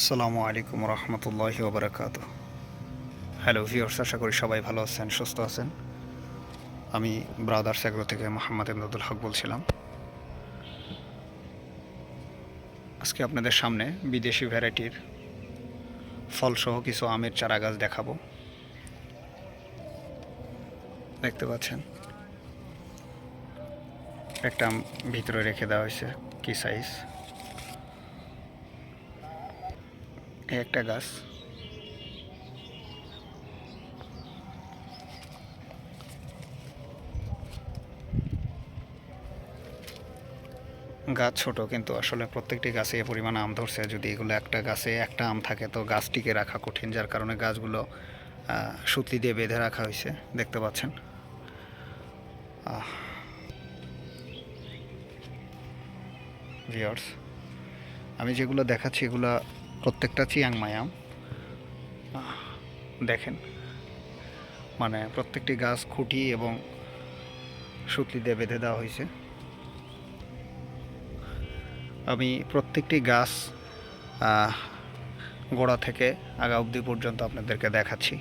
আসসালামু আলাইকুম রহমতুল্লাহ ওবরাকাত হ্যালো ভিওর্স আশা করি সবাই ভালো আছেন, সুস্থ আছেন। আমি ব্রাদার্স এগ্রো থেকে মোহাম্মদ ইমদাদুল হক বলছিলাম। আজকে আপনাদের সামনে বিদেশি ভ্যারাইটির ফলসহ কিছু আমের চারা গাছ দেখাবো। দেখতে পাচ্ছেন? একটা আম ভিতরে রেখে দেওয়া হয়েছে, কি সাইজ এই একটা গাছ। গাছ ছোট, কিন্তু আসলে প্রত্যেকটি গাছে এ পরিমাণ আম ধরছে। যদি এগুলো একটা গাছে একটা আম থাকে, তো গাছটিকে রাখা কঠিন, যার কারণে গাছগুলো সুতলি দিয়ে বেঁধে রাখা হয়েছে, দেখতে পাচ্ছেন। ভিওর্স আমি যেগুলো দেখাচ্ছি, এগুলো প্রত্যেকটা চিয়াংমাই আম দেখেন মানে প্রত্যেকটি গাছ খুঁটি এবং সুতলি দিয়ে বেঁধে দেওয়া হয়েছে। আমি প্রত্যেকটি গাছ গোড়া থেকে আগা অবধি পর্যন্ত আপনাদেরকে দেখাচ্ছি।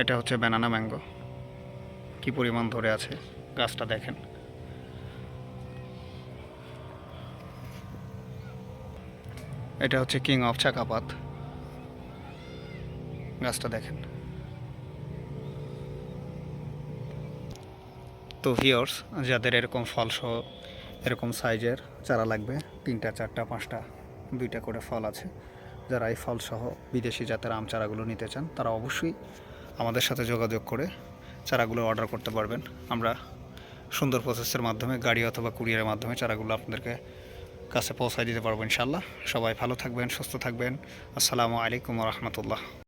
এটা হচ্ছে ব্যানানা ম্যাঙ্গো কি পরিমাণ ধরে আছে, গাছটা দেখেন। এটা হচ্ছে কিং অফ চাকাপাত গাছটা দেখেন। তো ভিওর্স যাদের এরকম ফলসহ এরকম সাইজের চারা লাগবে, তিনটা, চারটা, পাঁচটা, দুইটা করে ফল আছে। যারা এই ফলসহ বিদেশি জাতের আম চারাগুলো নিতে চান, তারা অবশ্যই আমাদের সাথে যোগাযোগ করে চারাগুলো অর্ডার করতে পারবেন। আমরা সুন্দর প্রসেসের মাধ্যমে, গাড়ি অথবা কুরিয়ারের মাধ্যমে চারাগুলো আপনাদেরকে কাছে পৌঁছায় দিতে পারব ইনশাল্লাহ সবাই ভালো থাকবেন সুস্থ থাকবেন। আসসালামু আলাইকুম রহমতুল্লাহ।